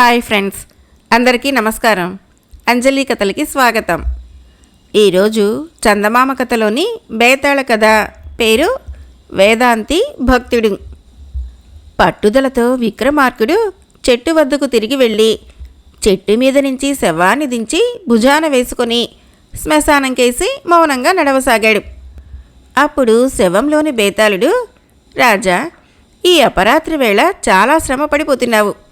Hi friends అందరికీ నమస్కారం. అంజలి కథలకి స్వాగతం. ఈరోజు చందమామ కథలోని బేతాళ కథ పేరు వేదాంతి భక్తుడు. పట్టుదలతో విక్రమార్కుడు చెట్టు వద్దకు తిరిగి వెళ్ళి చెట్టు మీద నుంచి శవాన్ని దించి భుజాన వేసుకొని శ్మశానంకేసి మౌనంగా నడవసాగాడు. అప్పుడు శవంలోని బేతాళుడు రాజా ఈ అపరాత్రి వేళ చాలా శ్రమ పడిపోతున్నావు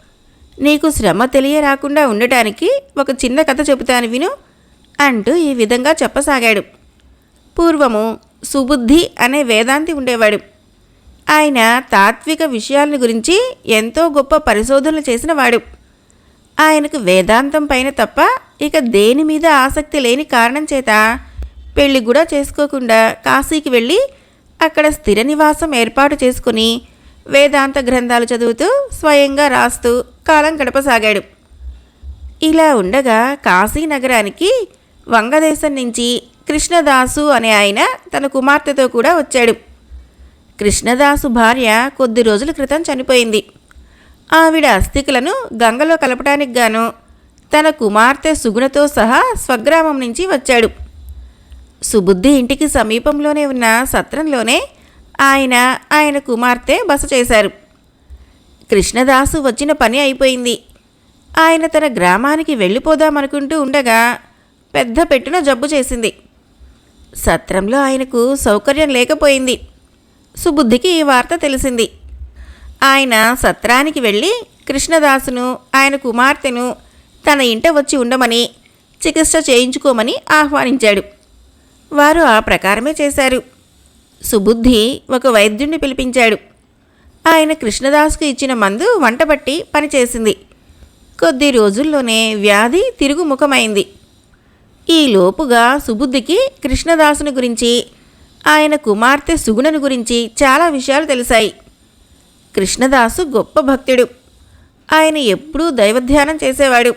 నీకు శ్రమ తెలియరాకుండా ఉండటానికి ఒక చిన్న కథ చెబుతాను విను అంటూ ఈ విధంగా చెప్పసాగాడు. పూర్వము సుబుద్ధి అనే వేదాంతి ఉండేవాడు. ఆయన తాత్విక విషయాల గురించి ఎంతో గొప్ప పరిశోధనలు చేసినవాడు. ఆయనకు వేదాంతం పైన తప్ప ఇక దేని మీద ఆసక్తి లేని కారణం చేత పెళ్ళి కూడా చేసుకోకుండా కాశీకి వెళ్ళి అక్కడ స్థిర నివాసం ఏర్పాటు చేసుకుని వేదాంత గ్రంథాలు చదువుతూ స్వయంగా రాస్తూ కాలం గడపసాగాడు. ఇలా ఉండగా కాశీ నగరానికి వంగదేశం నుంచి కృష్ణదాసు అనే ఆయన తన కుమార్తెతో కూడా వచ్చాడు. కృష్ణదాసు భార్య కొద్ది రోజుల క్రితం చనిపోయింది. ఆవిడ అస్థికులను గంగలో కలపటానికి గాను తన కుమార్తె సుగుణతో సహా స్వగ్రామం నుంచి వచ్చాడు. సుబుద్ధి ఇంటికి సమీపంలోనే ఉన్న సత్రంలోనే ఆయన ఆయన కుమార్తె బస చేశారు. కృష్ణదాసు వచ్చిన పని అయిపోయింది. ఆయన తన గ్రామానికి వెళ్ళిపోదామనుకుంటూ ఉండగా పెద్ద పెట్టున జబ్బు చేసింది. సత్రంలో ఆయనకు సౌకర్యం లేకపోయింది. సుబుద్ధికి ఈ వార్త తెలిసింది. ఆయన సత్రానికి వెళ్ళి కృష్ణదాసును ఆయన కుమార్తెను తన ఇంట వచ్చి ఉండమని చికిత్స చేయించుకోమని ఆహ్వానించాడు. వారు ఆ ప్రకారమే చేశారు. సుబుద్ధి ఒక వైద్యుణ్ణి పిలిపించాడు. ఆయన కృష్ణదాస్కు ఇచ్చిన మందు వంటబట్టి పనిచేసింది. కొద్ది రోజుల్లోనే వ్యాధి తిరుగుముఖమైంది. ఈ లోపుగా సుబుద్ధికి కృష్ణదాసుని గురించి ఆయన కుమార్తె సుగుణను గురించి చాలా విషయాలు తెలిసాయి. కృష్ణదాసు గొప్ప భక్తుడు. ఆయన ఎప్పుడూ దైవధ్యానం చేసేవాడు.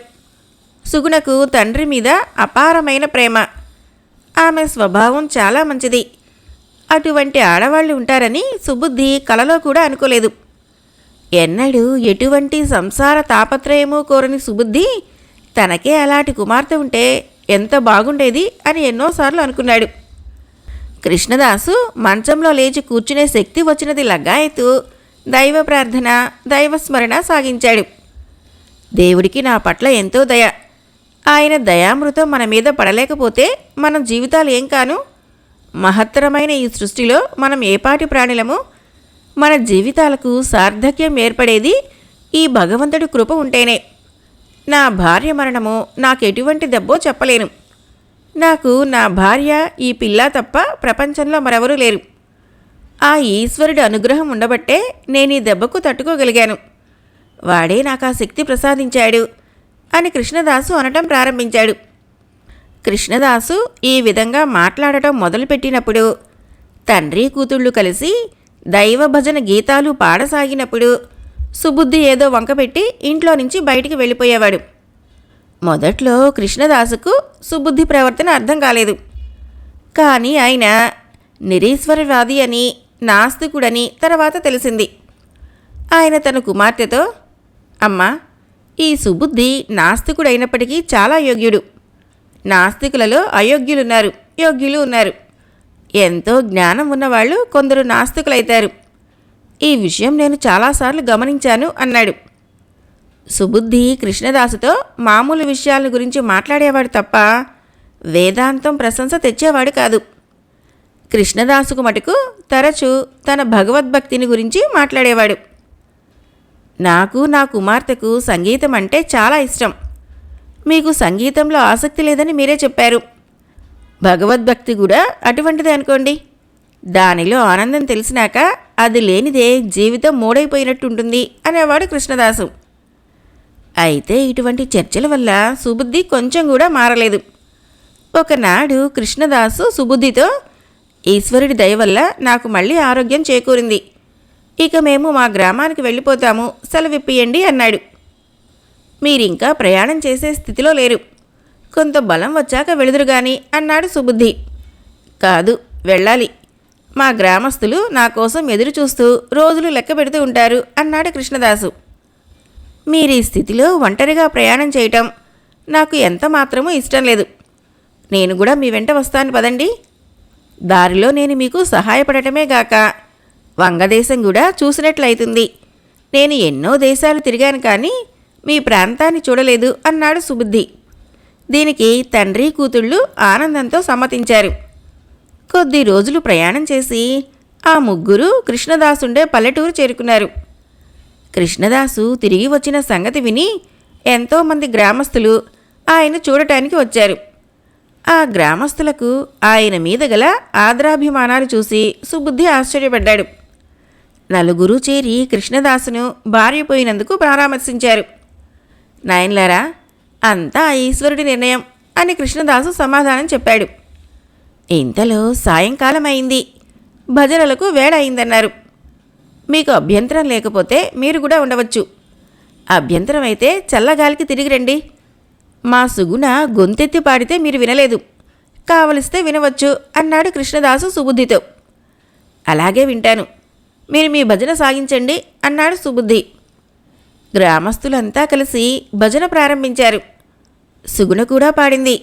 సుగుణకు తండ్రి మీద అపారమైన ప్రేమ. ఆమె స్వభావం చాలా మంచిది. అటువంటి ఆడవాళ్ళు ఉంటారని సుబుద్ధి కలలో కూడా అనుకోలేదు. ఎన్నడూ ఎటువంటి సంసార తాపత్రయమూ కోరని సుబుద్ధి తనకే అలాంటి కుమార్తె ఉంటే ఎంత బాగుండేది అని ఎన్నోసార్లు అనుకున్నాడు. కృష్ణదాసు మంచంలో లేచి కూర్చునే శక్తి వచ్చినది లగ్గాయతూ దైవ ప్రార్థన దైవస్మరణ సాగించాడు. దేవుడికి నా పట్ల ఎంతో దయ. ఆయన దయామృతం మన మీద పడలేకపోతే మన జీవితాలు ఏం కాను? మహత్తరమైన ఈ సృష్టిలో మనం ఏపాటి ప్రాణులము? మన జీవితాలకు సార్థక్యం ఏర్పడేది ఈ భగవంతుడి కృప ఉంటేనే. నా భార్య మరణము నాకు ఎటువంటి దెబ్బో చెప్పలేను. నాకు నా భార్య ఈ పిల్ల తప్ప ప్రపంచంలో మరెవరూ లేరు. ఆ ఈశ్వరుడి అనుగ్రహం ఉండబట్టే నేను ఈ దెబ్బకు తట్టుకోగలిగాను. వాడే నాకు ఆ శక్తి ప్రసాదించాడు అని కృష్ణదాసు అనటం ప్రారంభించాడు. కృష్ణదాసు ఈ విధంగా మాట్లాడటం మొదలుపెట్టినప్పుడు తండ్రి కూతుళ్ళు కలిసి దైవ భజన గీతాలు పాడసాగినప్పుడు సుబుద్ధి ఏదో వంకపెట్టి ఇంట్లో నుంచి బయటికి వెళ్ళిపోయేవాడు. మొదట్లో కృష్ణదాసుకు సుబుద్ధి ప్రవర్తన అర్థం కాలేదు. కానీ ఆయన నిరీశ్వరవాది అని నాస్తికుడని తర్వాత తెలిసింది. ఆయన తన కుమార్తెతో అమ్మా ఈ సుబుద్ధి నాస్తికుడైనప్పటికీ చాలా యోగ్యుడు. నాస్తికులలో అయోగ్యులున్నారు. యోగ్యులు ఉన్నారు. ఎంతో జ్ఞానం ఉన్నవాళ్ళు కొందరు నాస్తికులైతారు. ఈ విషయం నేను చాలాసార్లు గమనించాను అన్నాడు. సుబుద్ధి కృష్ణదాసుతో మామూలు విషయాల గురించి మాట్లాడేవాడు తప్ప వేదాంతం ప్రశంస తెచ్చేవాడు కాదు. కృష్ణదాసుకు మటుకు తరచూ తన భగవద్భక్తిని గురించి మాట్లాడేవాడు. నాకు నా కుమార్తెకు సంగీతం అంటే చాలా ఇష్టం. మీకు సంగీతంలో ఆసక్తి లేదని మీరే చెప్పారు. భగవద్భక్తి కూడా అటువంటిదే అనుకోండి. దానిలో ఆనందం తెలిసినాక అది లేనిదే జీవితం మూడైపోయినట్టుంటుంది అనేవాడు కృష్ణదాసు. అయితే ఇటువంటి చర్చల వల్ల సుబుద్ధి కొంచెం కూడా మారలేదు. ఒకనాడు కృష్ణదాసు సుబుద్ధితో ఈశ్వరుడి దయ వల్ల నాకు మళ్ళీ ఆరోగ్యం చేకూరింది. ఇక మేము మా గ్రామానికి వెళ్ళిపోతాము. సెలవిప్పియండి అన్నాడు. మీరింకా ప్రయాణం చేసే స్థితిలో లేరు. కొంత బలం వచ్చాక వెళుదురు గాని అన్నాడు సుబుద్ధి. కాదు వెళ్ళాలి. మా గ్రామస్తులు నా కోసం ఎదురు చూస్తూ రోజులు లెక్క పెడుతూ ఉంటారు అన్నాడు కృష్ణదాసు. మీరు ఈ స్థితిలో ఒంటరిగా ప్రయాణం చేయటం నాకు ఎంత మాత్రమూ ఇష్టం లేదు. నేను కూడా మీ వెంట వస్తాను పదండి. దారిలో నేను మీకు సహాయపడటమే గాక. వంగదేశం కూడా చూసినట్లయితుంది. నేను ఎన్నో దేశాలు తిరిగాను కానీ మీ ప్రాంతాన్ని చూడలేదు అన్నాడు సుబుద్ధి. దీనికి తండ్రి కూతుళ్ళు ఆనందంతో సమ్మతించారు. కొద్ది రోజులు ప్రయాణం చేసి ఆ ముగ్గురు కృష్ణదాసుండే పల్లెటూరు చేరుకున్నారు. కృష్ణదాసు తిరిగి వచ్చిన సంగతి విని ఎంతోమంది గ్రామస్తులు ఆయన చూడటానికి వచ్చారు. ఆ గ్రామస్తులకు ఆయన మీద గల ఆదరాభిమానాలు చూసి సుబుద్ధి ఆశ్చర్యపడ్డాడు. నలుగురు చేరి కృష్ణదాసును భార్య పోయినందుకు పరామర్శించారు. నాయన్లారా అంతా ఈశ్వరుడి నిర్ణయం అని కృష్ణదాసు సమాధానం చెప్పాడు. ఇంతలో సాయంకాలం అయింది భజనలకు వేడ అయిందన్నారు మీకు అభ్యంతరం లేకపోతే మీరు కూడా ఉండవచ్చు. అభ్యంతరం అయితే చల్లగాలికి తిరిగి రండి. మా సుగుణ గొంతెత్తి పాడితే మీరు వినలేదు. కావలిస్తే వినవచ్చు అన్నాడు కృష్ణదాసు సుబుద్ధితో. అలాగే వింటాను. మీరు మీ భజన సాగించండి అన్నాడు సుబుద్ధి. గ్రామస్తులంతా కలిసి భజన ప్రారంభించారు. సుగుణ కూడా పాడింది.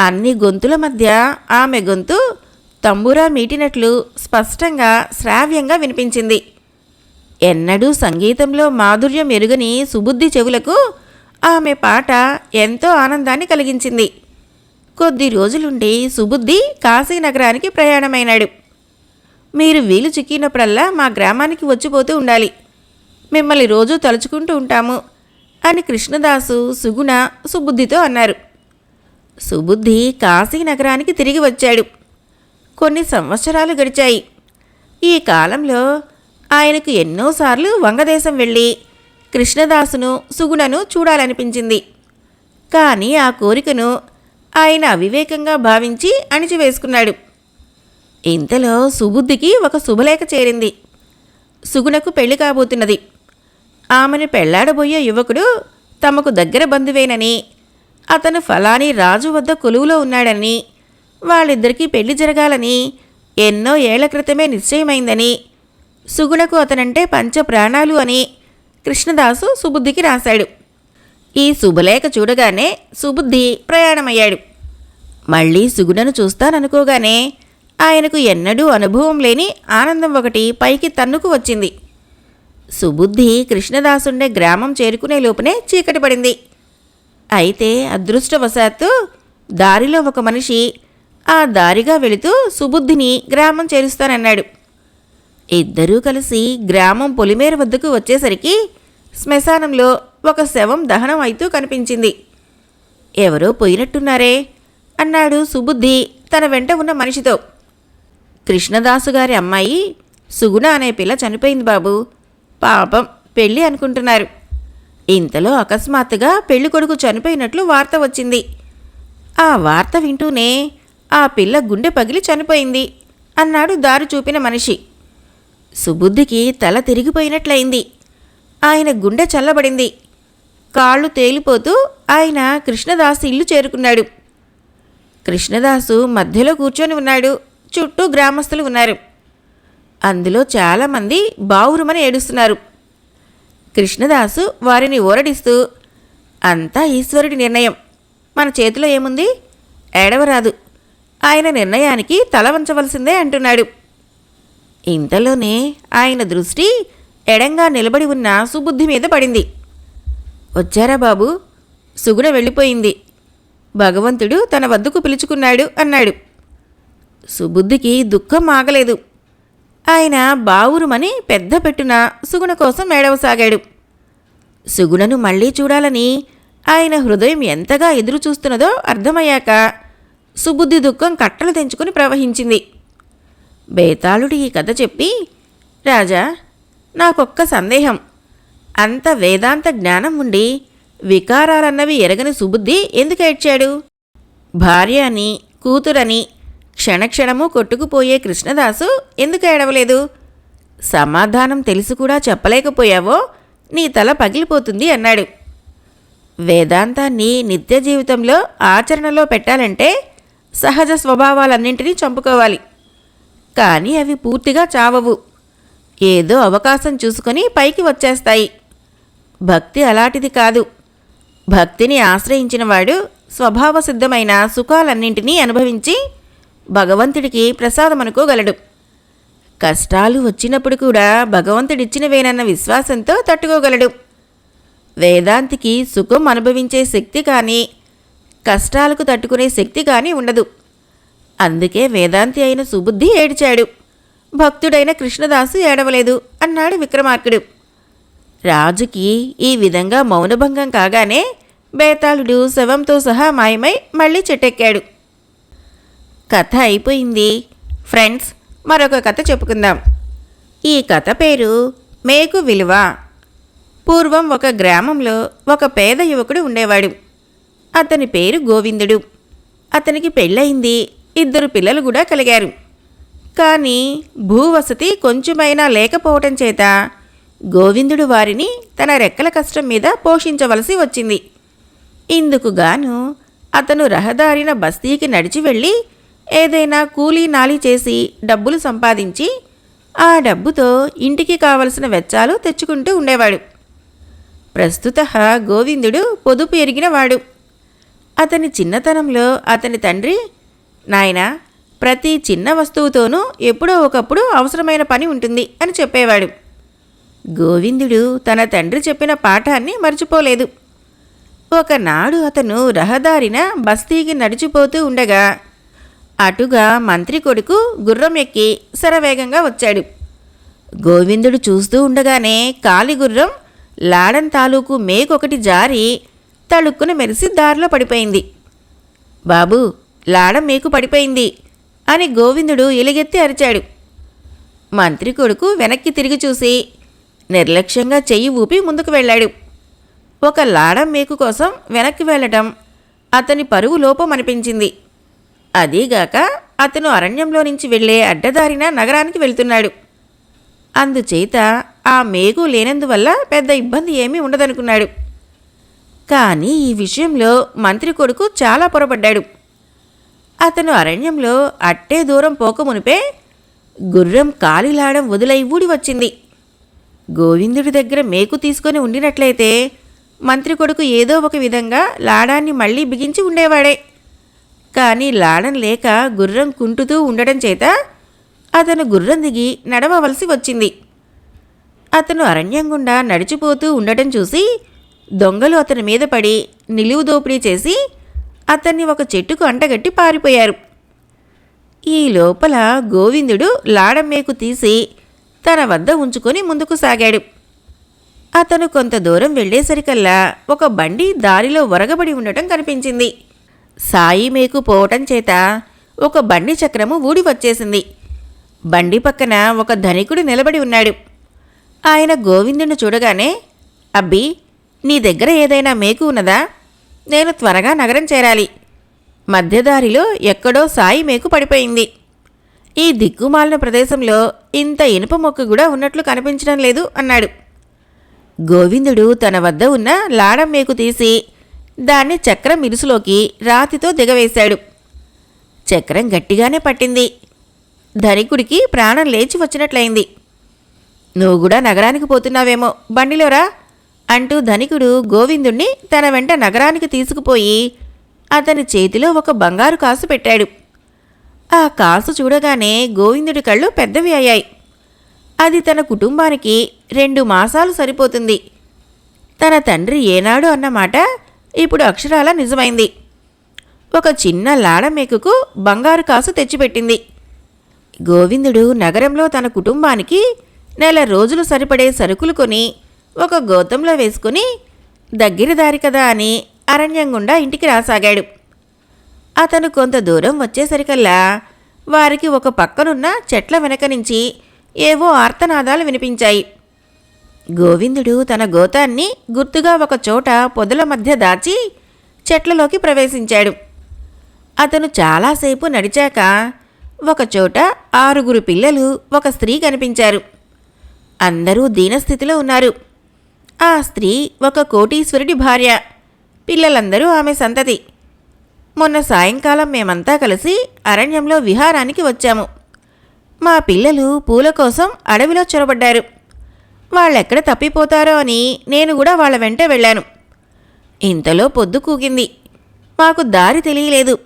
అన్ని గొంతుల మధ్య ఆమె గొంతు తంబూరా మీటినట్లు స్పష్టంగా శ్రావ్యంగా వినిపించింది. ఎన్నడూ సంగీతంలో మాధుర్యం ఎరుగని సుబుద్ధి చెవులకు ఆమె పాట ఎంతో ఆనందాన్ని కలిగించింది. కొద్ది రోజులుండి సుబుద్ధి కాశీనగరానికి ప్రయాణమైనాడు. మీరు వీలు చిక్కినప్పుడల్లా మా గ్రామానికి వచ్చిపోతూ ఉండాలి. మిమ్మల్ని రోజూ తలుచుకుంటూ ఉంటాము అని కృష్ణదాసు సుగుణ సుబుద్ధితో అన్నారు. సుబుద్ధి కాశీ నగరానికి తిరిగి వచ్చాడు. కొన్ని సంవత్సరాలు గడిచాయి. ఈ కాలంలో ఆయనకు ఎన్నోసార్లు వంగదేశం వెళ్ళి కృష్ణదాసును సుగుణను చూడాలనిపించింది. కానీ ఆ కోరికను ఆయన అవివేకంగా భావించి అణిచివేసుకున్నాడు. ఇంతలో సుబుద్ధికి ఒక శుభలేఖ చేరింది. సుగుణకు పెళ్ళి కాబోతున్నది. ఆమెను పెళ్ళాడబోయే యువకుడు తమకు దగ్గర బంధువేనని అతను ఫలాని రాజు వద్ద కొలువులో ఉన్నాడని వాళ్ళిద్దరికీ పెళ్ళి జరగాలని ఎన్నో ఏళ్ళ క్రితమే నిశ్చయమైందని సుగుణకు అతనంటే పంచ ప్రాణాలు అని కృష్ణదాసు సుబుద్ధికి రాశాడు. ఈ శుభలేఖ చూడగానే సుబుద్ధి ప్రయాణమయ్యాడు. మళ్ళీ సుగుణను చూస్తాననుకోగానే ఆయనకు ఎన్నడూ అనుభవం లేని ఆనందం ఒకటి పైకి తన్నుకు వచ్చింది. సుబుద్ధి కృష్ణదాసుండే గ్రామం చేరుకునే లోపునే చీకటి పడింది. అయితే అదృష్టవశాత్తు దారిలో ఒక మనిషి ఆ దారిగా వెళుతూ సుబుద్ధిని గ్రామం చేరుస్తానన్నాడు. ఇద్దరూ కలిసి గ్రామం పొలిమేర వద్దకు వచ్చేసరికి శ్మశానంలో ఒక శవం దహనం అవుతూ కనిపించింది. ఎవరో పోయినట్టున్నారే అన్నాడు సుబుద్ధి తన వెంట ఉన్న మనిషితో. కృష్ణదాసు గారి అమ్మాయి సుగుణ అనే పిల్ల చనిపోయింది బాబు. పాపం పెళ్ళి అనుకుంటున్నారు. ఇంతలో అకస్మాత్తుగా పెళ్ళి కొడుకు చనిపోయినట్లు వార్త వచ్చింది. ఆ వార్త వింటూనే ఆ పిల్ల గుండె పగిలి చనిపోయింది అన్నాడు దారి చూపిన మనిషి. సుబుద్ధికి తల తిరిగిపోయినట్లయింది. ఆయన గుండె చల్లబడింది. కాళ్ళు తేలిపోతూ ఆయన కృష్ణదాసు ఇల్లు చేరుకున్నాడు. కృష్ణదాసు మధ్యలో కూర్చొని ఉన్నాడు. చుట్టూ గ్రామస్తులు ఉన్నారు. అందులో చాలామంది బావురుమని ఏడుస్తున్నారు. కృష్ణదాసు వారిని ఊరడిస్తూ అంతా ఈశ్వరుడి నిర్ణయం. మన చేతిలో ఏముంది? ఏడవరాదు. ఆయన నిర్ణయానికి తల వంచవలసిందే అంటున్నాడు. ఇంతలోనే ఆయన దృష్టి ఎడంగా నిలబడి ఉన్న సుబుద్ధి మీద పడింది. వచ్చారా బాబు? సుగుణ వెళ్ళిపోయింది. భగవంతుడు తన వద్దకు పిలుచుకున్నాడు అన్నాడు. సుబుద్ధికి దుఃఖం ఆగలేదు. ఆయన బావురుమని పెద్ద పెట్టున సుగుణ కోసం ఏడవసాగాడు. సుగుణను మళ్ళీ చూడాలని ఆయన హృదయం ఎంతగా ఎదురు చూస్తున్నదో అర్థమయ్యాక సుబుద్ధి దుఃఖం కట్టలు తెంచుకుని ప్రవహించింది. బేతాళుడు ఈ కథ చెప్పి రాజా నాకొక్క సందేహం. అంత వేదాంత జ్ఞానం ఉండి వికారాలన్నవి ఎరగని సుబుద్ధి ఎందుకు ఏడ్చాడు? భార్య అని కూతురని క్షణక్షణము కొట్టుకుపోయే కృష్ణదాసు ఎందుకు ఏడవలేదు? సమాధానం తెలిసి కూడా చెప్పలేకపోయావో నీ తల పగిలిపోతుంది అన్నాడు. వేదాంతాన్ని నిత్య జీవితంలో ఆచరణలో పెట్టాలంటే సహజ స్వభావాలన్నింటినీ చంపుకోవాలి. కానీ అవి పూర్తిగా చావవు. ఏదో అవకాశం చూసుకొని పైకి వచ్చేస్తాయి. భక్తి అలాంటిది కాదు. భక్తిని ఆశ్రయించినవాడు స్వభావ సిద్ధమైన సుఖాలన్నింటినీ అనుభవించి భగవంతుడికి ప్రసాదమనుకోగలడు కష్టాలు వచ్చినప్పుడు కూడా భగవంతుడిచ్చినవేనన్న విశ్వాసంతో తట్టుకోగలడు. వేదాంతికి సుఖం అనుభవించే శక్తి కానీ కష్టాలకు తట్టుకునే శక్తి కానీ ఉండదు. అందుకే వేదాంతి అయిన సుబుద్ధి ఏడ్చాడు. భక్తుడైన కృష్ణదాసు ఏడవలేదు అన్నాడు విక్రమార్కుడు. రాజుకి ఈ విధంగా మౌనభంగం కాగానే బేతాళుడు శవంతో సహా మాయమై మళ్ళీ చెట్టెక్కాడు కథ అయిపోయింది. ఫ్రెండ్స్ మరొక కథ చెప్పుకుందాం. ఈ కథ పేరు మేకు విలువ. పూర్వం ఒక గ్రామంలో ఒక పేద యువకుడు ఉండేవాడు. అతని పేరు గోవిందుడు. అతనికి పెళ్ళయింది. ఇద్దరు పిల్లలు కూడా కలిగారు. కానీ భూవసతి కొంచెమైనా లేకపోవటం చేత గోవిందుడు వారిని తన రెక్కల కష్టం మీద పోషించవలసి వచ్చింది. ఇందుకు గాను అతను రహదారిన బస్తీకి నడిచి వెళ్ళి ఏదైనా కూలీ నాలి చేసి డబ్బులు సంపాదించి ఆ డబ్బుతో ఇంటికి కావలసిన వెచ్చాలు తెచ్చుకుంటూ ఉండేవాడు. ప్రస్తుత గోవిందుడు పొదుపు ఎరిగినవాడు. అతని చిన్నతనంలో అతని తండ్రి నాయనా ప్రతి చిన్న వస్తువుతోనూ ఎప్పుడో ఒకప్పుడు అవసరమైన పని ఉంటుంది అని చెప్పేవాడు. గోవిందుడు తన తండ్రి చెప్పిన పాఠాన్ని మర్చిపోలేదు. ఒకనాడు అతను రహదారిన బస్తీకి నడిచిపోతూ ఉండగా అటుగా మంత్రి కొడుకు గుర్రం ఎక్కి శరవేగంగా వచ్చాడు. గోవిందుడు చూస్తూ ఉండగానే కాలి గుర్రం లాడన్ తాలూకు మేకొకటి జారి తళుక్కున మెరిసి దారిలో పడిపోయింది. బాబు లాడం మేకు పడిపోయింది అని గోవిందుడు ఎలుగెత్తి అరిచాడు. మంత్రి కొడుకు వెనక్కి తిరిగి చూసి నిర్లక్ష్యంగా చెయ్యి ఊపి ముందుకు వెళ్ళాడు. ఒక లాడం మేకు కోసం వెనక్కి వెళ్ళటం అతని పరువు లోపం అనిపించింది అదీగాక అతను అరణ్యంలో నుంచి వెళ్ళే అడ్డదారిన నగరానికి వెళ్తున్నాడు. అందుచేత ఆ మేకు లేనందువల్ల పెద్ద ఇబ్బంది ఏమీ ఉండదనుకున్నాడు. కానీ ఈ విషయంలో మంత్రి కొడుకు చాలా పొరపడ్డాడు. అతను అరణ్యంలో అట్టే దూరం పోకమునిపే గుర్రం కాలిలాడం వదిలై ఊడి వచ్చింది. గోవిందుడి దగ్గర మేకు తీసుకొని ఉండినట్లయితే మంత్రి కొడుకు ఏదో ఒక విధంగా లాడాన్ని మళ్ళీ బిగించి ఉండేవాడే. కానీ లాడం లేక గుర్రం కుంటుతూ ఉండడం చేత అతను గుర్రం దిగి నడవవలసి వచ్చింది. అతను అరణ్యం గుండా నడిచిపోతూ ఉండటం చూసి దొంగలు అతని మీద పడి నిలువు దోపిడీ చేసి అతన్ని ఒక చెట్టుకు అంటగట్టి పారిపోయారు. ఈ లోపల గోవిందుడు లాడమేకు తీసి తన వద్ద ఉంచుకొని ముందుకు సాగాడు. అతను కొంత దూరం వెళ్ళేసరికల్లా ఒక బండి దారిలో ఒరగబడి ఉండటం కనిపించింది. సాయి మేకు పోవటం చేత ఒక బండి చక్రము ఊడి వచ్చేసింది. బండి పక్కన ఒక ధనికుడు నిలబడి ఉన్నాడు. ఆయన గోవిందుని చూడగానే అబ్బి నీ దగ్గర ఏదైనా మేకు ఉన్నదా? నేను త్వరగా నగరం చేరాలి. మధ్యదారిలో ఎక్కడో సాయి మేకు పడిపోయింది. ఈ దిక్కుమాలిన ప్రదేశంలో ఇంత ఇనుప మొక్క కూడా ఉన్నట్లు కనిపించడం లేదు అన్నాడు. గోవిందుడు తన వద్ద ఉన్న లాడం మేకు తీసి దాన్ని చక్రం ఇరుసులోకి రాతితో దిగవేశాడు. చక్రం గట్టిగానే పట్టింది. ధనికుడికి ప్రాణం లేచి వచ్చినట్లయింది. నువ్వు కూడా నగరానికి పోతున్నావేమో బండిలోరా? అంటూ ధనికుడు గోవిందుణ్ణి తన వెంట నగరానికి తీసుకుపోయి అతని చేతిలో ఒక బంగారు కాసు పెట్టాడు. ఆ కాసు చూడగానే గోవిందుడి కళ్ళు పెద్దవి అయ్యాయి. అది తన కుటుంబానికి రెండు మాసాలు సరిపోతుంది. తన తండ్రి ఏనాడు అన్నమాట ఇప్పుడు అక్షరాల నిజమైంది. ఒక చిన్న లాడమేకుకు బంగారు కాసు తెచ్చిపెట్టింది. గోవిందుడు నగరంలో తన కుటుంబానికి నెల రోజులు సరిపడే సరుకులు కొని ఒక గోతంలో వేసుకుని దగ్గర దారి కదా అని అరణ్యం గుండా ఇంటికి రాసాగాడు. అతను కొంత దూరం వచ్చేసరికల్లా వారికి ఒక పక్కనున్న చెట్ల వెనక నుంచి ఏవో ఆర్తనాదాలు వినిపించాయి. గోవిందుడు తన గోతాన్ని గుర్తుగా ఒక చోట పొదల మధ్య దాచి చెట్లలోకి ప్రవేశించాడు. అతను చాలాసేపు నడిచాక ఒకచోట ఆరుగురు పిల్లలు ఒక స్త్రీ కనిపించారు. అందరూ దీనస్థితిలో ఉన్నారు. ఆ స్త్రీ ఒక కోటీశ్వరుడి భార్య. పిల్లలందరూ ఆమె సంతతి. మొన్న సాయంకాలం మేమంతా కలిసి అరణ్యంలో విహారానికి వచ్చాము. మా పిల్లలు పూల కోసం అడవిలో చొరబడ్డారు. వాళ్ళెక్కడ తప్పిపోతారో అని నేను కూడా వాళ్ళ వెంట వెళ్ళాను. ఇంతలో పొద్దు కూగింది. మాకు దారి తెలియలేదు.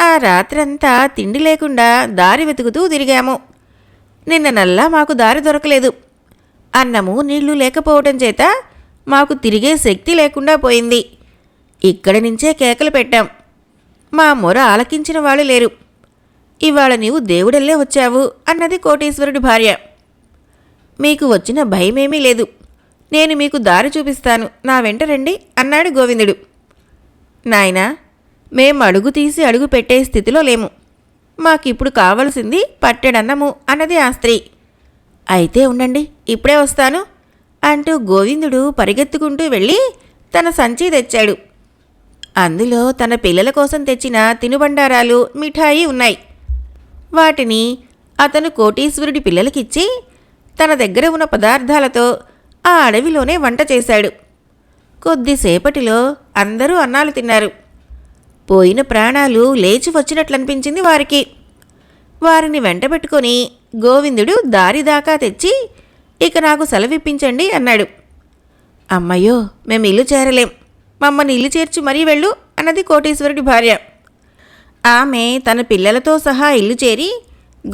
ఆ రాత్రంతా తిండి లేకుండా దారి వెతుకుతూ తిరిగాము. నిన్న నల్లా మాకు దారి దొరకలేదు. అన్నము నీళ్ళు లేకపోవటం చేత మాకు తిరిగే శక్తి లేకుండా పోయింది. ఇక్కడి నుంచే కేకలు పెట్టాం. మా మొర ఆలకించిన వాళ్ళు లేరు. ఇవాళ నీవు దేవుడల్లే వచ్చావు అన్నది కోటేశ్వరుడి భార్య. మీకు వచ్చిన భయమేమీ లేదు. నేను మీకు దారి చూపిస్తాను. నా వెంట రండి అన్నాడు గోవిందుడు. నాయనా మేం అడుగు తీసి అడుగు పెట్టే స్థితిలో లేము. మాకిప్పుడు కావలసింది పట్టెడన్నము అన్నది ఆ స్త్రీ. అయితే ఉండండి ఇప్పుడే వస్తాను అంటూ గోవిందుడు పరిగెత్తుకుంటూ వెళ్ళి తన సంచి తెచ్చాడు. అందులో తన పిల్లల కోసం తెచ్చిన తినుబండారాలు మిఠాయి ఉన్నాయి. వాటిని అతను కోటీశ్వరుడి పిల్లలకిచ్చి తన దగ్గర ఉన్న పదార్థాలతో ఆ అడవిలోనే వంట చేశాడు. కొద్దిసేపటిలో అందరూ అన్నాలు తిన్నారు. పోయిన ప్రాణాలు లేచి వచ్చినట్లనిపించింది వారికి. వారిని వెంటబెట్టుకొని గోవిందుడు దారి దాకా తెచ్చి ఇక నాకు సెలవిప్పించండి అన్నాడు. అమ్మయ్యో మేము ఇల్లు చేరలేం. మమ్మల్ని ఇల్లు చేర్చి మరీ వెళ్ళు అన్నది కోటేశ్వరుడి భార్య. ఆమె తన పిల్లలతో సహా ఇల్లు చేరి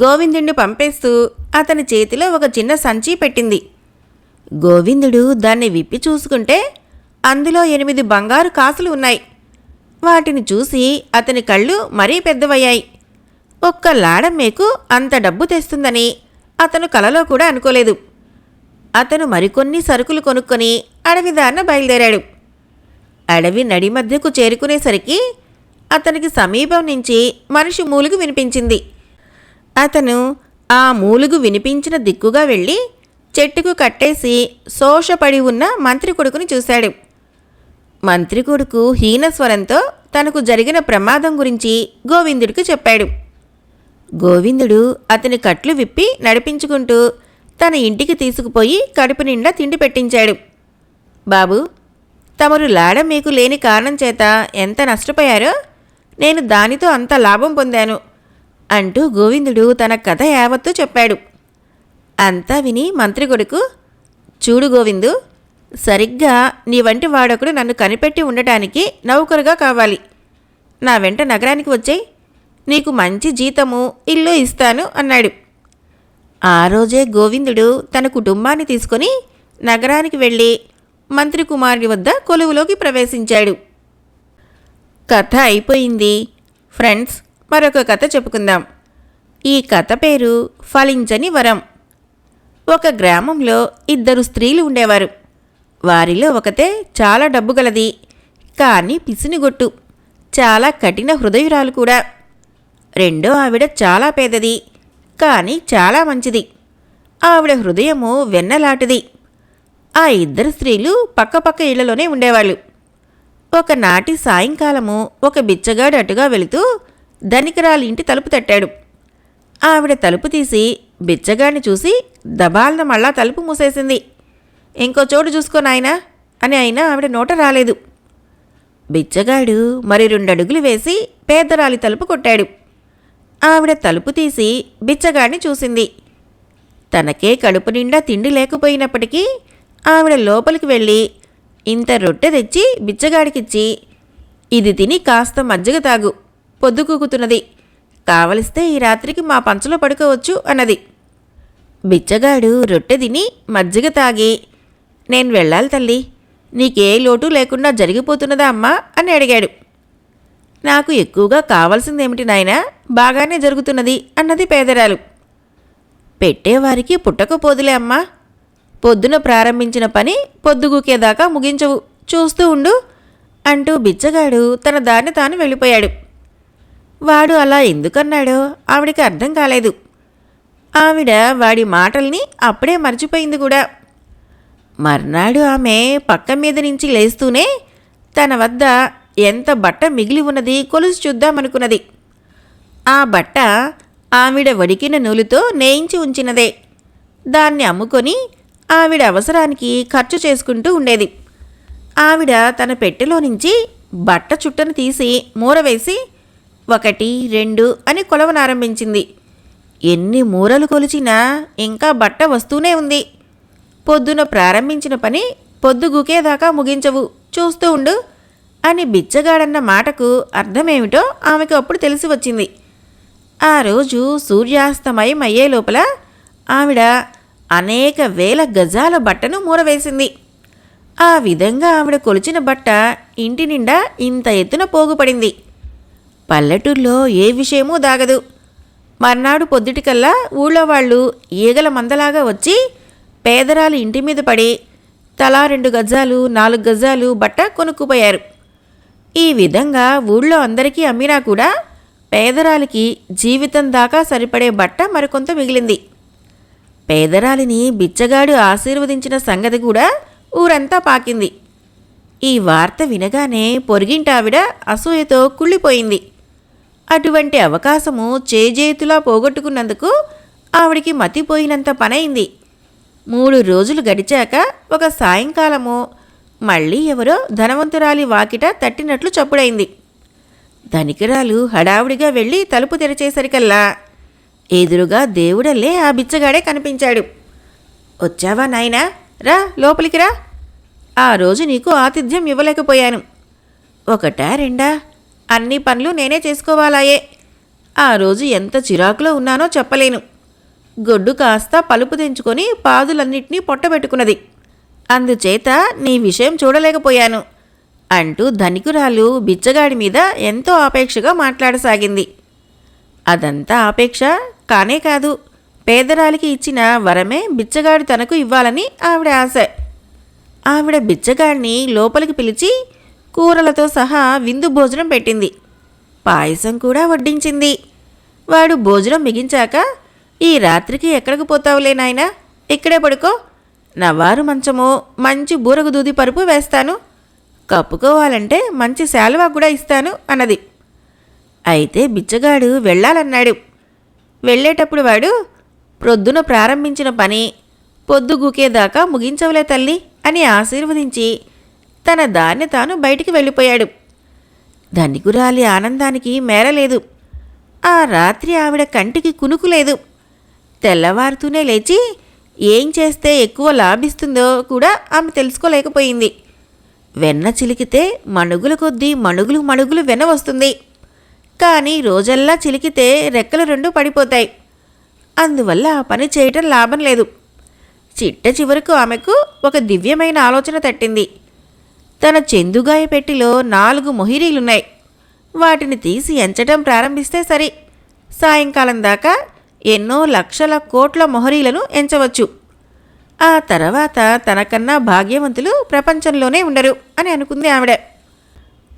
గోవిందుణ్ణి పంపేస్తూ అతని చేతిలో ఒక చిన్న సంచి పెట్టింది. గోవిందుడు దాన్ని విప్పి చూసుకుంటే అందులో ఎనిమిది బంగారు కాసులు ఉన్నాయి. వాటిని చూసి అతని కళ్ళు మరీ పెద్దవయ్యాయి. ఒక్క లాడమ్మేకు అంత డబ్బు తెస్తుందని అతను కలలో కూడా అనుకోలేదు. అతను మరికొన్ని సరుకులు కొనుక్కొని అడవిదారిన బయలుదేరాడు. అడవి నడి మధ్యకు చేరుకునేసరికి అతనికి సమీపం నుంచి మనిషి మూలుగు వినిపించింది. అతను ఆ మూలుగు వినిపించిన దిక్కుగా వెళ్ళి చెట్టుకు కట్టేసి శోషపడి ఉన్న మంత్రి కొడుకుని చూశాడు. మంత్రి కొడుకు హీనస్వరంతో తనకు జరిగిన ప్రమాదం గురించి గోవిందుడికి చెప్పాడు. గోవిందుడు అతని కట్లు విప్పి నడిపించుకుంటూ తన ఇంటికి తీసుకుపోయి కడుపు నిండా తిండి పెట్టించాడు. బాబు తమరు లాడ మీకు లేని కారణం చేత ఎంత నష్టపోయారో నేను దానితో అంత లాభం పొందాను. అంటూ గోవిందుడు తన కథ యావత్తూ చెప్పాడు. అంతా విని మంత్రి కొడుకు చూడు గోవిందు సరిగ్గా నీ వంటి వాడొకడు నన్ను కనిపెట్టి ఉండటానికి నౌకరుగా కావాలి. నా వెంట నగరానికి వచ్చేయి. నీకు మంచి జీతము ఇల్లు ఇస్తాను అన్నాడు. ఆ రోజే గోవిందుడు తన కుటుంబాన్ని తీసుకొని నగరానికి వెళ్ళి మంత్రి కుమారుడి వద్ద కొలువులోకి ప్రవేశించాడు. కథ అయిపోయింది. ఫ్రెండ్స్ మరొక కథ చెప్పుకుందాం. ఈ కథ పేరు ఫలించని వరం. ఒక గ్రామంలో ఇద్దరు స్త్రీలు ఉండేవారు. వారిలో ఒకతే చాలా డబ్బు గలది కానీ పిసినిగొట్టు చాలా కఠిన హృదయురాలు కూడా. రెండో ఆవిడ చాలా పేదది కానీ చాలా మంచిది. ఆవిడ హృదయము వెన్నలాటిది. ఆ ఇద్దరు స్త్రీలు పక్కపక్క ఇళ్ళలోనే ఉండేవాళ్ళు. ఒకనాటి సాయంకాలము ఒక బిచ్చగాడు అటుగా వెళుతూ ధనికరాలి ఇంటి తలుపు తట్టాడు. ఆవిడ తలుపు తీసి బిచ్చగాడిని చూసి దబాలన మళ్ళా తలుపు మూసేసింది. ఇంకో చోటు చూసుకో నాయనా అని అయినా ఆవిడ నోట రాలేదు. బిచ్చగాడు మరి రెండడుగులు వేసి పేదరాలి తలుపు కొట్టాడు. ఆవిడ తలుపు తీసి బిచ్చగాడిని చూసింది. తనకే కడుపు నిండా తిండి లేకపోయినప్పటికీ ఆవిడ లోపలికి వెళ్ళి ఇంత రొట్టె తెచ్చి బిచ్చగాడికిచ్చి ఇది తిని కాస్త మజ్జిగ తాగు. పొద్దుకూకుతున్నది. కావలిస్తే ఈ రాత్రికి మా పంచలో పడుకోవచ్చు అన్నది. బిచ్చగాడు రొట్టె తిని మజ్జిగ తాగి నేను వెళ్ళాలి తల్లి నీకే లోటు లేకుండా జరిగిపోతున్నదా అమ్మా? అని అడిగాడు. నాకు ఎక్కువగా కావాల్సిందేమిటి నాయనా? బాగానే జరుగుతున్నది అన్నది పేదరాలు. పెట్టేవారికి పుట్టకపోదులే అమ్మా. పొద్దున ప్రారంభించిన పని పొద్దుగూకేదాకా ముగించవు. చూస్తూ ఉండు అంటూ బిచ్చగాడు తన దారిని తాను వెళ్ళిపోయాడు. వాడు అలా ఎందుకన్నాడో ఆవిడకి అర్థం కాలేదు. ఆవిడ వాడి మాటల్ని అప్పుడే మర్చిపోయింది కూడా. మర్నాడు ఆమె పక్క మీద నుంచి లేస్తూనే తన వద్ద ఎంత బట్ట మిగిలి ఉన్నది కొలుసు చూద్దామనుకున్నది. ఆ బట్ట ఆవిడ వడికిన నూలుతో నేయించి ఉంచినదే. దాన్ని అమ్ముకొని ఆవిడ అవసరానికి ఖర్చు చేసుకుంటూ ఉండేది. ఆవిడ తన పెట్టెలో నుంచి బట్ట చుట్టను తీసి మూరవేసి ఒకటి రెండు అని కొలవనారంభించింది. ఎన్ని మూరలు కొలిచినా ఇంకా బట్ట వస్తూనే ఉంది. పొద్దున ప్రారంభించిన పని పొద్దుగుకేదాకా ముగించవు. చూస్తూ ఉండు అని బిచ్చగాడన్న మాటకు అర్థమేమిటో ఆమెకు అప్పుడు తెలిసి వచ్చింది. ఆ రోజు సూర్యాస్తమయం అయ్యే లోపల ఆవిడ అనేక వేల గజాల బట్టను మూరవేసింది. ఆ విధంగా ఆవిడ కొలిచిన బట్ట ఇంటి నిండా ఇంత ఎత్తున పోగుపడింది. పల్లెటూర్లో ఏ విషయమూ దాగదు. మర్నాడు పొద్దుటికల్లా ఊళ్ళో వాళ్ళు ఈగల మందలాగా వచ్చి పేదరాలు ఇంటి మీద పడి తలా రెండు గజాలు నాలుగు గజాలు బట్ట కొనుక్కుపోయారు. ఈ విధంగా ఊళ్ళో అందరికీ అమ్మినా కూడా పేదరాలికి జీవితం దాకా సరిపడే బట్ట మరికొంత మిగిలింది. పేదరాలిని బిచ్చగాడు ఆశీర్వదించిన సంగతి కూడా ఊరంతా పాకింది. ఈ వార్త వినగానే పొరిగింటావిడ అసూయతో కుళ్ళిపోయింది. అటువంటి అవకాశము చేజేతులా పోగొట్టుకున్నందుకు ఆవిడికి మతిపోయినంత పనైంది. మూడు రోజులు గడిచాక ఒక సాయంకాలము మళ్ళీ ఎవరో ధనవంతురాలి వాకిట తట్టినట్లు చప్పుడైంది. ధనికరాలు హడావుడిగా వెళ్ళి తలుపు తెరిచేసరికల్లా ఎదురుగా దేవుడల్లే ఆ బిచ్చగాడే కనిపించాడు. వచ్చావా నాయనా? రా లోపలికి రా. ఆ రోజు నీకు ఆతిథ్యం ఇవ్వలేకపోయాను. ఒకటా రెండా? అన్ని పనులు నేనే చేసుకోవాలాయే. ఆ రోజు ఎంత చిరాకులో ఉన్నానో చెప్పలేను. గొడ్డు కాస్త పలుపు తెంచుకొని పాదులన్నిటినీ పొట్టబెట్టుకున్నది. అందుచేత నీ విషయం చూడలేకపోయాను అంటూ ధనికురాలు బిచ్చగాడి మీద ఎంతో ఆపేక్షగా మాట్లాడసాగింది. అదంతా ఆపేక్ష కానే కాదు. పేదరాలికి ఇచ్చిన వరమే బిచ్చగాడు తనకు ఇవ్వాలని ఆవిడ ఆశ. ఆవిడ బిచ్చగాడిని లోపలికి పిలిచి కూరలతో సహా విందు భోజనం పెట్టింది. పాయసం కూడా వడ్డించింది. వాడు భోజనం మిగించాక ఈ రాత్రికి ఎక్కడికి పోతావులే నాయనా? ఇక్కడే పడుకో. నవారు మంచము మంచి బూరగు దూది పరుపు వేస్తాను. కప్పుకోవాలంటే మంచి శాలువా కూడా ఇస్తాను అన్నది. అయితే బిచ్చగాడు వెళ్ళాలన్నాడు. వెళ్ళేటప్పుడు వాడు ప్రొద్దున ప్రారంభించిన పని పొద్దుగూకేదాకా ముగించవలే తల్లి అని ఆశీర్వదించి తన దాన్ని తాను బయటికి వెళ్ళిపోయాడు. ధనికురాలి ఆనందానికి మేరలేదు ఆ రాత్రి ఆవిడ కంటికి కునుకులేదు తెల్లవారుతూనే లేచి ఏం చేస్తే ఎక్కువ లాభిస్తుందో కూడా ఆమె తెలుసుకోలేకపోయింది. వెన్న చిలికితే మణుగుల కొద్దీ మణుగులు మణుగులు వెన్న వస్తుంది. కానీ రోజల్లా చిలికితే రెక్కలు రెండు పడిపోతాయి. అందువల్ల ఆ పని చేయటం లాభం లేదు. చిట్ట చివరకు ఆమెకు ఒక దివ్యమైన ఆలోచన తట్టింది. తన చెందుగాయ పెట్టిలో నాలుగు మొహిరీలున్నాయి. వాటిని తీసి ఎంచటం ప్రారంభిస్తే సరి. సాయంకాలం దాకా ఎన్నో లక్షల కోట్ల మొహరీలను ఎంచవచ్చు. ఆ తర్వాత తనకన్నా భాగ్యవంతులు ప్రపంచంలోనే ఉండరు అని అనుకుంది ఆవిడ.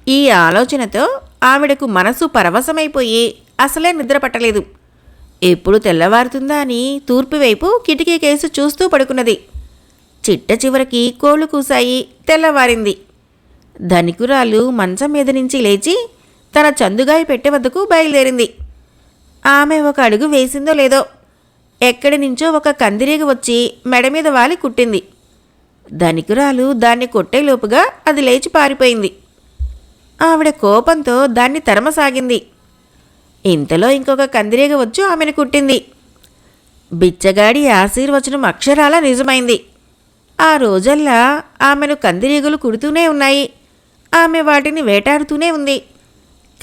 ఈ ఆలోచనతో ఆవిడకు మనసు పరవశమైపోయి అసలే నిద్ర పట్టలేదు. ఎప్పుడు తెల్లవారుతుందా అని తూర్పు వైపు కిటికీ కేసు చూస్తూ పడుకున్నది. చిట్ట చివరికి కోళ్ళు కూసాయి తెల్లవారింది. ధనికురాలు మంచం మీద నుంచి లేచి తన చందుగాయ పెట్టె వద్దకు బయలుదేరింది. ఆమె ఒక అడుగు వేసిందో లేదో ఎక్కడి నుంచో ఒక కందిరీగ వచ్చి మెడ మీద వాలి కుట్టింది. ధనికురాలు దాన్ని కొట్టేలోపుగా అది లేచి పారిపోయింది. ఆవిడ కోపంతో దాన్ని తరమసాగింది. ఇంతలో ఇంకొక కందిరీగ వచ్చి ఆమెను కుట్టింది. బిచ్చగాడి ఆశీర్వచనం అక్షరాల నిజమైంది. ఆ రోజల్లా ఆమెను కందిరీగలు కుడుతూనే ఉన్నాయి. ఆమె వాటిని వేటాడుతూనే ఉంది.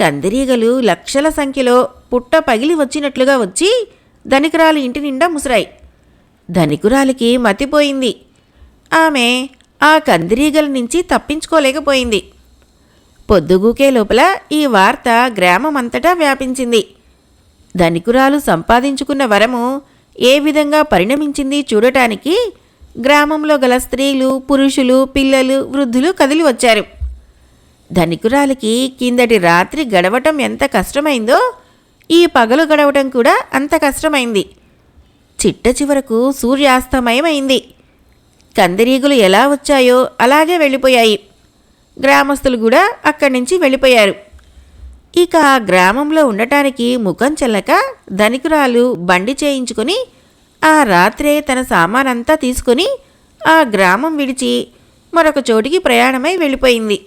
కందిరీగలు లక్షల సంఖ్యలో పుట్ట పగిలి వచ్చినట్లుగా వచ్చి ధనికురాలు ఇంటి నిండా ముసిరాయి. ధనికురాలికి మతిపోయింది ఆమె ఆ కందిరీగల నుంచి తప్పించుకోలేకపోయింది. పొద్దుగూకే లోపల ఈ వార్త గ్రామమంతటా వ్యాపించింది. ధనికురాలు సంపాదించుకున్న వరము ఏ విధంగా పరిణమించింది చూడటానికి గ్రామంలో గల స్త్రీలు పురుషులు పిల్లలు వృద్ధులు కదిలి వచ్చారు. ధనికురాలికి కిందటి రాత్రి గడవటం ఎంత కష్టమైందో ఈ పగలు గడవటం కూడా అంత కష్టమైంది. చిట్ట చివరకు సూర్యాస్తమయమైంది. కందిరీగులు ఎలా వచ్చాయో అలాగే వెళ్ళిపోయాయి. గ్రామస్తులు కూడా అక్కడి నుంచి వెళ్ళిపోయారు. ఇక ఆ గ్రామంలో ఉండటానికి ముఖం చెల్లక ధనికురాలు బండి చేయించుకొని ఆ రాత్రే తన సామానంతా తీసుకొని ఆ గ్రామం విడిచి మరొక చోటికి ప్రయాణమై వెళ్ళిపోయింది.